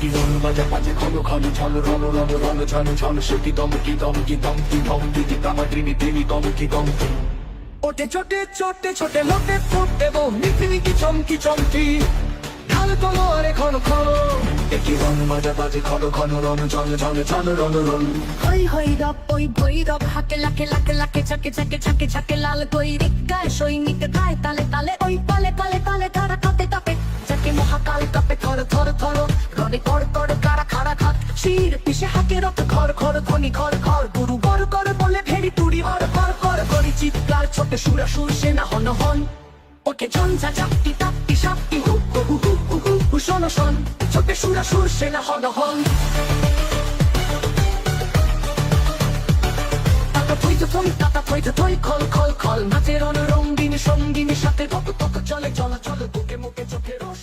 একটি রং বাজা বাজে ঘন ঘন ঝন রণ রণ রণ ঝন ঝন সেটি দমকি দমকি দমকি দমকি দিতামা ত্রিমি ত্রিমি দমকি দমকি। ওটে ছোটে ছোটে ছোটে লোটে ফুটে বো চমকি চমকি। ঢাল তোলো আরে ঘন ঘন। বাজা বাজে ঘন ঘন রণ ঝন ঝন ঝন রণ রণ। হই হই রব ওই ভৈরব হাকে লাকে লাকে লাকে লাল কই রিক্কায় সৈনিক গায় তালে রনে কর কর কারা খারা খাত শির পিছে হাকে রক ঘর ঘর খনি ঘর ঘর গুরু গর কর বলে ভেড়ি তুড়ি হর হর কর করি চিৎকার ছোটে সুরা সুর সেনা হন হন। ওকে ঝঞ্ঝা চাপটি তাপটি সাপটি, হু হু হু হু হু হু শোনো, শোন। ছোটে সুরা সুর সেনা হন হন। থই তাতা থই থই খল খল খল। নাচের রঙিনী সঙ্গিনী, সাথে কত কত চলে, চলা, চলে, বুকে মুখে চোখে রস